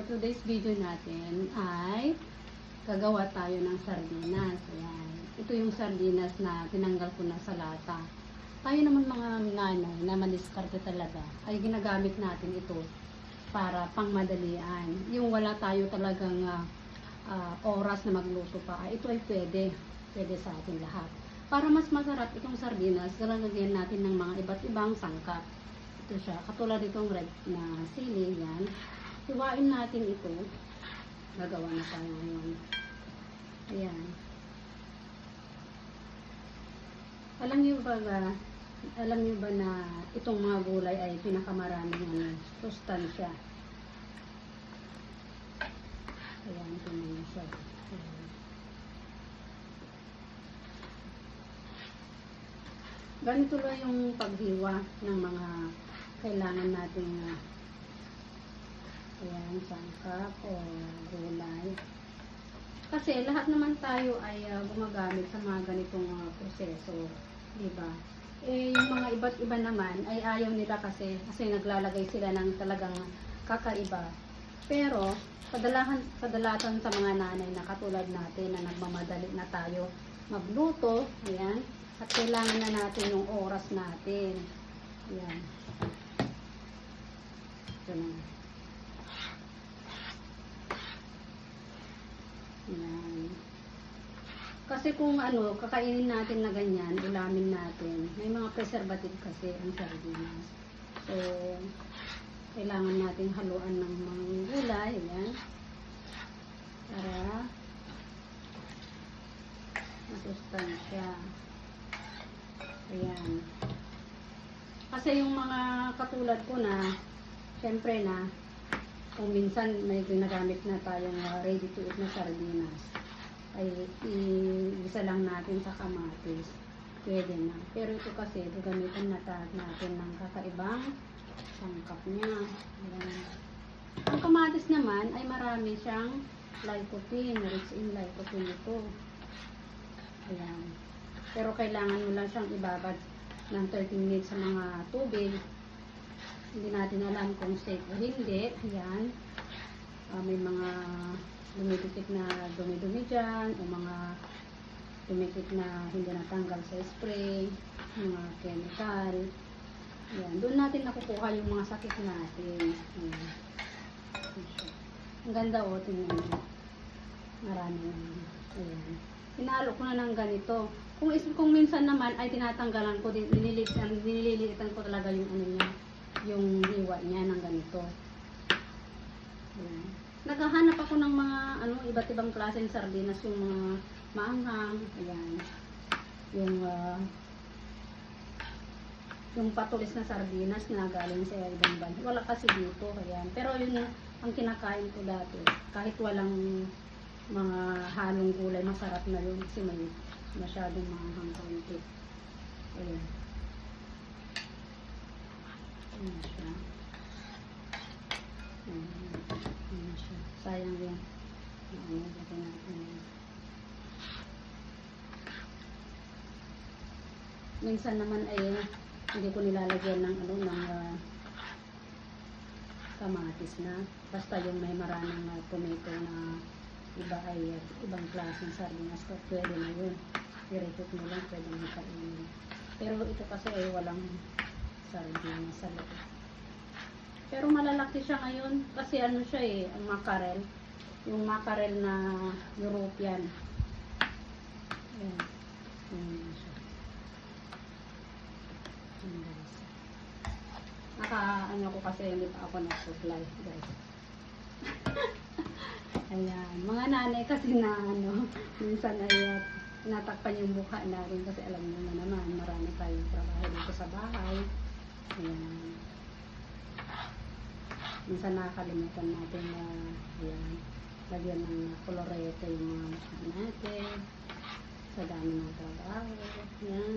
for today's video natin ay gagawa tayo ng sardinas. Ayan. Ito yung sardinas na tinanggal ko na sa lata. Tayo naman mga nanay na madiskarte talaga ay ginagamit natin ito para pangmadalian. Yung wala tayo talagang ah, oras na magluto pa, ito ay pwede. Pwede sa atin lahat. Para mas masarap itong sardinas, lalagyan natin ng mga iba't ibang sangkap. Ito siya, katulad itong red na sili, yan. Hiwain natin ito. Gagawa na tayo ngayon. Ayan. Alam niyo ba ba, alam niyo ba na itong mga gulay ay pinakamaraming ano, sustansya. Ayan, ito na siya. Ganito lang yung paghiwa ng mga kailangan nating uh, ayan, sangkap o gulay. Kasi lahat naman tayo ay ah, gumagamit sa mga ganitong mga proseso, di ba? Eh, yung mga iba't iba naman ay ayaw nila kasi kasi naglalagay sila ng talagang kakaiba. Pero kadalahan kadalasan sa mga nanay na katulad natin na nagmamadali na tayo magluto, ayan, at kailangan na natin yung oras natin. Ayan. Ito. Ayan. Kasi kung ano, kakainin natin na ganyan, ulamin natin, may mga preservative kasi ang sardinas. So, kailangan natin haluan ng mga gulay, ayan, para masustansya. Ayan. Kasi yung mga katulad ko na, syempre na, kung minsan may ginagamit na tayong ready to eat na sardinas, ay i-isa lang natin sa kamatis. Pwede na. Pero ito kasi, gagamitan na natin ng kakaibang sangkap niya. Ayan. Ang kamatis naman ay marami siyang lycopene, rich in lycopene ito. Ayan. Pero kailangan mo lang siyang ibabad ng 30 minutes sa mga tubig. Hindi natin alam kung safe o hindi. Ayan. Ah, may mga dumitikit na dumi-dumi dyan o mga dumikit na hindi natanggal sa spray, mga chemical. Ayan. Doon natin nakukuha yung mga sakit natin. Siya. Ang ganda o, tingnan mo. Marami na. Ayan. Hinalo ko na ng ganito. Kung, kung minsan naman ay tinatanggalan ko, din, nililitan, nilililitan ko talaga yung ano niya, yung hiwa niya ng ganito. Ayan. Naghahanap ako ng mga ano iba't ibang klaseng sardinas, yung mga maanghang, ayan. Yung ah, yung patulis na sardinas na galing sa ibang bansa. Wala kasi dito, ayan. Pero yun ang kinakain ko dati. Kahit walang mga halong gulay, masarap na yun kasi may masyadong maanghang konti. Ayan. Ayan siya. Ayan. Sayang yan. Lagyan natin. Minsan naman ay hindi ko nilalagyan ng ano ng ah, kamatis na. Basta yung may maraming ah, tomato na iba ay ah, ibang klaseng sardinas ko. Pwede na yun. I-repeat mo lang, pwede mo kainin. Pero ito kasi ay walang sardinas sa loob. Pero malalaki siya ngayon kasi ano siya eh, ang mackerel. Yung mackerel na European. Ayan. Ayan siya. Naka, ano ko kasi hindi pa ako nag-supply guys. Ayan. Mga nanay kasi na ano, minsan ay uh, natakpan yung mukha natin kasi alam nyo na naman, marami tayong trabaho dito sa bahay. Ayan minsan nakakalimutan natin na ayan, lagyan ng kolorete yung mga mukha natin sa dami ng trabaho yan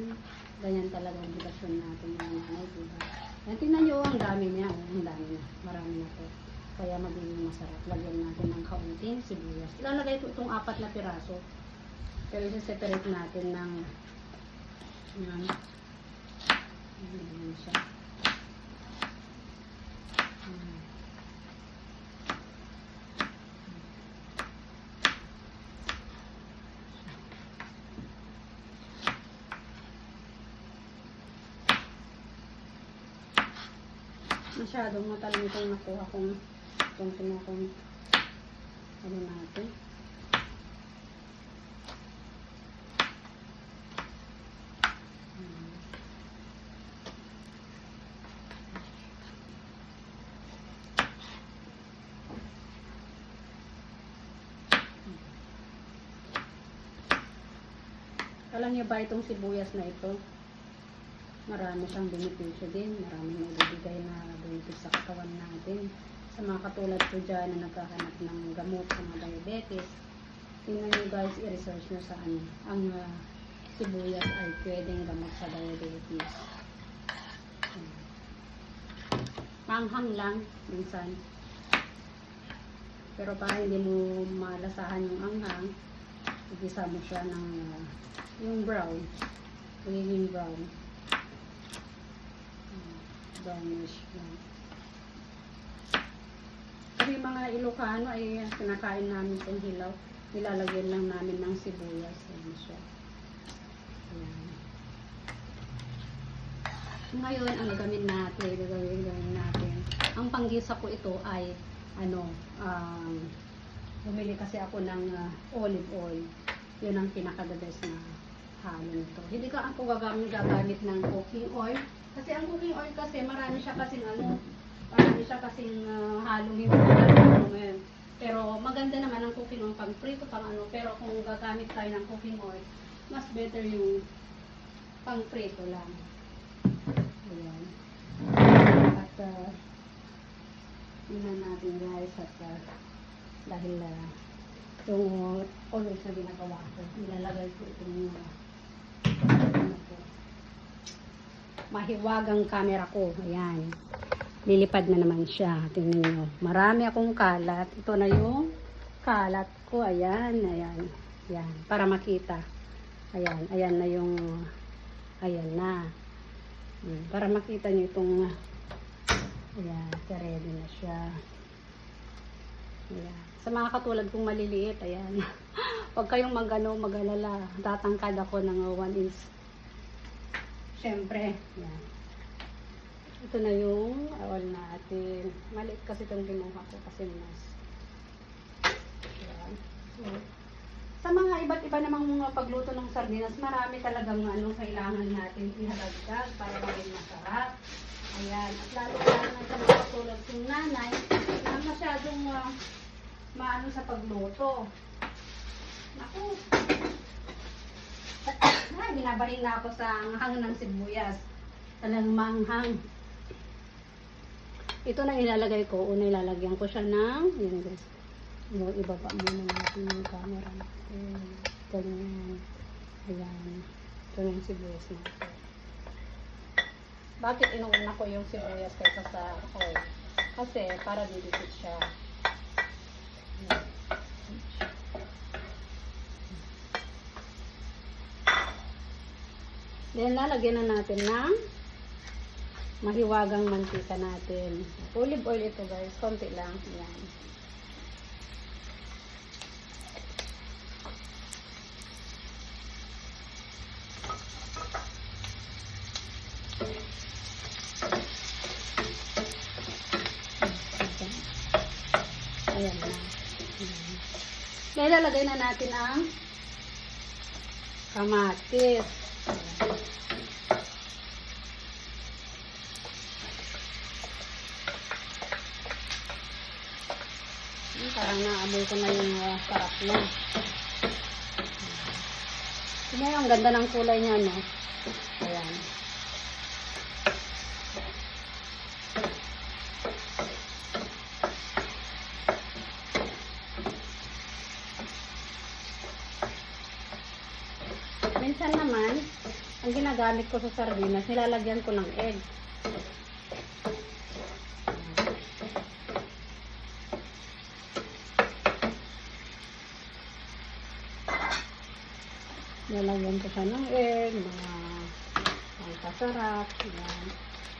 ganyan talaga ang obligasyon natin mga nanay diba yan tingnan nyo ang dami niya oh, ang dami na marami na to kaya magiging masarap. Lagyan natin ng kaunting sibuyas. Ilalagay ko itong apat na piraso. Pero isa-separate natin ng yan yan siya. Hmm. Masyadong matalim itong nakuha kong itong tinakong ano natin. Alam niyo ba itong sibuyas na ito? Marami siyang benepisyo din. Marami na ibibigay na benefit sa katawan natin. Sa mga katulad ko dyan na nagkahanap ng gamot sa mga diabetes, tingnan nyo guys, i-research nyo sa ano, ang ah, sibuyas ay pwedeng gamot sa diabetes. Hmm. Manghang lang, minsan. Pero para hindi mo malasahan yung anghang, igisa mo siya ng ah, yung brown. Magiging brown. Lang. Kasi mga Ilocano ay kinakain namin itong hilaw. Nilalagyan lang namin ng sibuyas. Ayan siya. Ayan. Ngayon, ang gagawin natin, gagawin, gagawin natin. Ang panggisa ko ito ay, ano, um, bumili kasi ako ng ah, olive oil. Yun ang pinaka-the best na halo nito. Hindi ka ako gagamit, gagamit ng cooking oil. Kasi ang cooking oil kasi, marami siya kasing ano, marami siya kasing uh, halong ngayon. Pero maganda naman ang cooking oil pang prito, pang ano. Pero kung gagamit tayo ng cooking oil, mas better yung pang prito lang. Ayan. At uh, tingnan natin guys at uh, dahil uh, yung always na ginagawa ko, nilalagay ko itong uh, mahiwagang camera ko. Ayan. Lilipad na naman siya. Tingnan nyo. Marami akong kalat. Ito na yung kalat ko. Ayan. Ayan. Ayan. Para makita. Ayan. Ayan na yung ayan na. Hmm, Para makita nyo itong ayan. Ready na siya. Ayan. Sa mga katulad kong maliliit, ayan. Huwag kayong magano, mag-alala. Tatangkad ako ng 1 inch. Siyempre, ayan. Ito na yung oil natin. Maliit kasi itong kinuha ko kasi mas. Ayan. So, sa mga iba't iba namang mga pagluto ng sardinas, marami talagang ano kailangan natin ihalagdag para maging masarap. Ayan. At lalo lalo na sa mga katulad kong nanay, na masyadong ah, maano sa pagluto. Naku. Ay, binabahin na ako sa hang ng sibuyas. Talagang manghang. Ito na ilalagay ko. Una ilalagyan ko siya ng, yun guys. Yung ibaba muna natin yung camera natin. Ganyan. Ayan. Ito yung sibuyas natin. Bakit inuuna ko yung sibuyas kaysa sa oil? Kasi para didikit siya. Then, lalagyan na natin ng mahiwagang mantika natin. Olive oil ito guys. Konti lang. Yan. Ayan na. Ayan. Then, lalagay na natin ang kamatis. Parang naamoy ko na yung uh, sarap niya. Tingnan ang ganda ng kulay niya, no? Ayan. Minsan naman, ang ginagamit ko sa sardinas, nilalagyan ko ng egg. Nilagyan ko siya ng egg, mga ang kasarap, yan.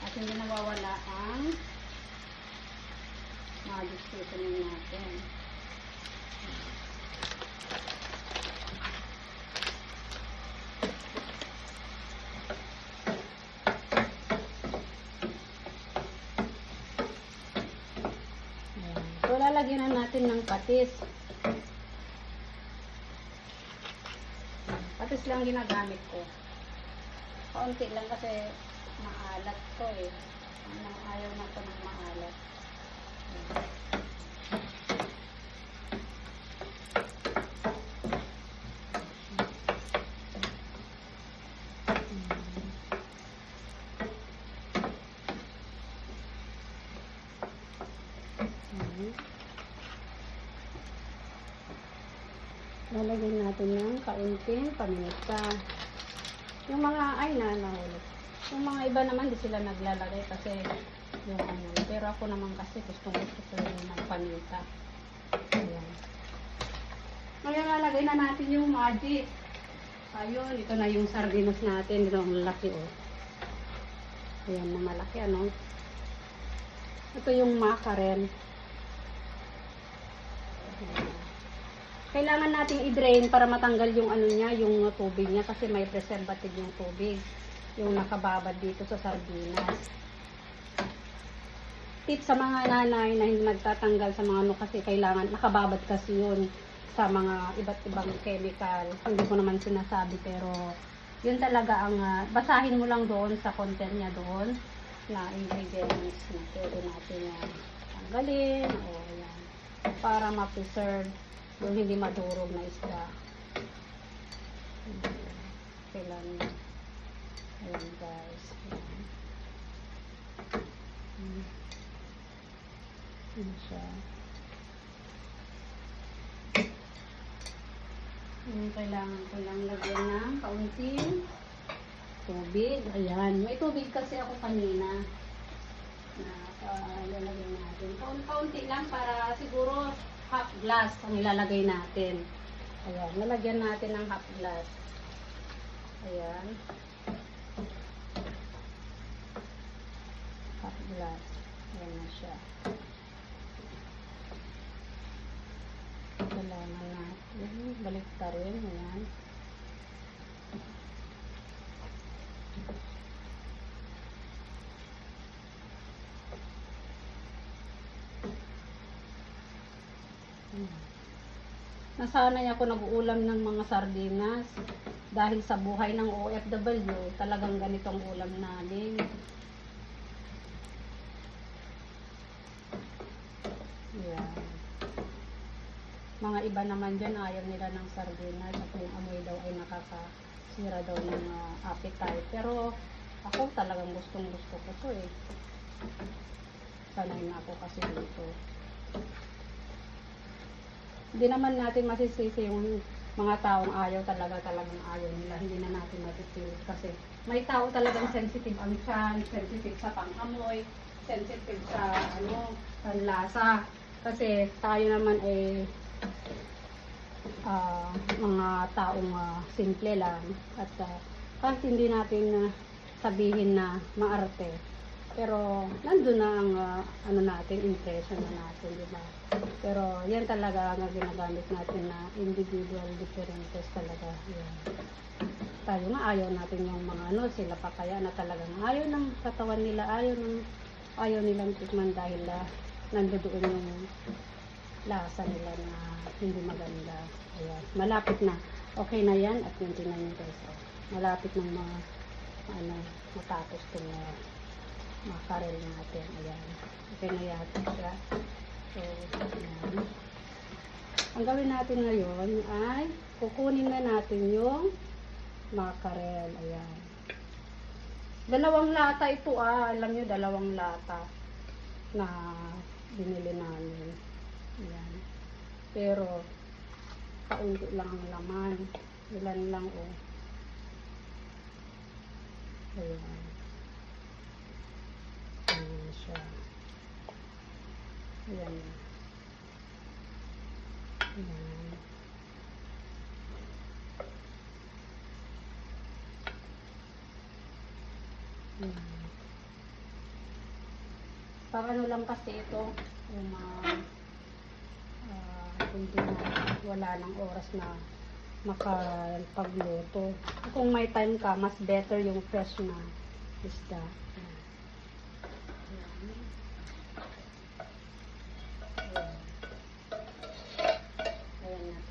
At hindi nawawala ang magic seasoning natin. lalagyan na natin ng patis. Patis lang ginagamit ko. Kaunti lang kasi maalat to eh. Ano, Ayaw na ko ng maalat. Mhm. Lalagyan natin ng kaunting paminta. Yung mga, ay na, nahulog. Yung mga iba naman, di sila naglalagay kasi yung ano. Pero ako naman kasi gusto gusto ko yung ng paminta. Ayan. Ngayon lalagay na natin yung magic. Ayun, ito na yung sardinas natin. Ito ang laki oh. Ayan na malaki ano. Ito yung mackerel. Kailangan nating i-drain para matanggal yung ano niya, yung tubig niya kasi may preservative yung tubig. Yung nakababad dito sa sardinas. Tip sa mga nanay na hindi nagtatanggal sa mga ano kasi kailangan nakababad kasi yun sa mga iba't ibang chemical. Hindi ko naman sinasabi pero yun talaga ang ah, basahin mo lang doon sa content niya doon na ingredients na pwede natin yan tanggalin o yan para ma-preserve yung hindi madurog na isda. Kailangan Ayan guys. Ayan. Hmm. Siya. Ayan, kailangan ko lang lagyan ng kaunting tubig. Ayan. May tubig kasi ako kanina na uh, lalagay natin. Kaun- Kaunti lang para siguro half glass ang ilalagay natin. Ayan. Lalagyan natin ng half glass. Ayan. half glass. Ayan na siya. Kailangan natin. Balik ta rin. Ayan. Nasanay ako nag-uulam ng mga sardinas dahil sa buhay ng OFW, talagang ganitong ulam namin. Yan. Mga iba naman dyan, ayaw nila ng sardinas at yung amoy daw ay nakakasira daw ng ah, appetite. Pero ako talagang gustong gusto ko to eh. Sanay na ako kasi dito. Hindi naman natin masisisi yung mga taong ayaw talaga talagang ayaw nila. Hindi na natin matipilit kasi may tao talagang sensitive ang tiyan, sensitive sa pang-amoy, sensitive sa ano, panlasa. Kasi tayo naman ay ah, mga taong ah, simple lang at ah, kahit hindi natin ah, sabihin na maarte pero nandun na ang ah, ano natin impression na natin di ba? Pero yan talaga ang ginagamit natin na individual differences talaga yan. Tayo nga ayaw natin yung mga ano sila pa kaya na talagang ayaw ng katawan nila ayaw ng ayaw nilang tikman dahil uh, nandoon yung lasa nila na hindi maganda. Ayan malapit na. Okay na yan at yung tinan nyo guys oh. malapit ng mga ano matapos itong makarel natin. Ayan. Okay na yata siya. So ayan. Ang gawin natin ngayon ay kukunin na natin yung makarel. Ayan. Dalawang lata ito ah. Alam nyo dalawang lata na binili namin. Ayan. Pero kaunti lang ang laman. Ilan lang oh. Ayan ayan siya ayan ayan ayan Pang ano lang kasi ito, yung mga ah, hindi na wala ng oras na makapagluto. Kung may time ka, mas better yung fresh na isda. Ayan.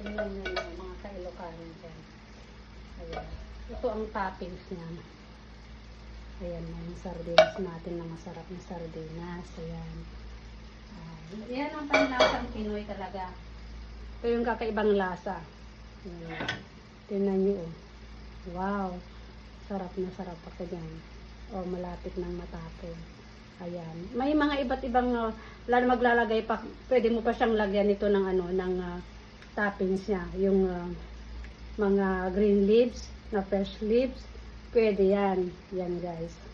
Ayan. Ayan. Ito ang toppings niya. Ayan yung sardinas natin na masarap na sardinas. Ayan. Ah, yan ang panlasang Pinoy talaga. Ito yung kakaibang lasa. Tingnan nyo. Oh. Wow. Sarap na sarap ako dyan. O, malapit nang matapon. Ayan. May mga iba't ibang, uh, maglalagay pa, pwede mo pa siyang lagyan nito ng ano, ng ah, toppings niya. Yung ah, mga green leaves, na fresh leaves. Pwede yan. Yan guys.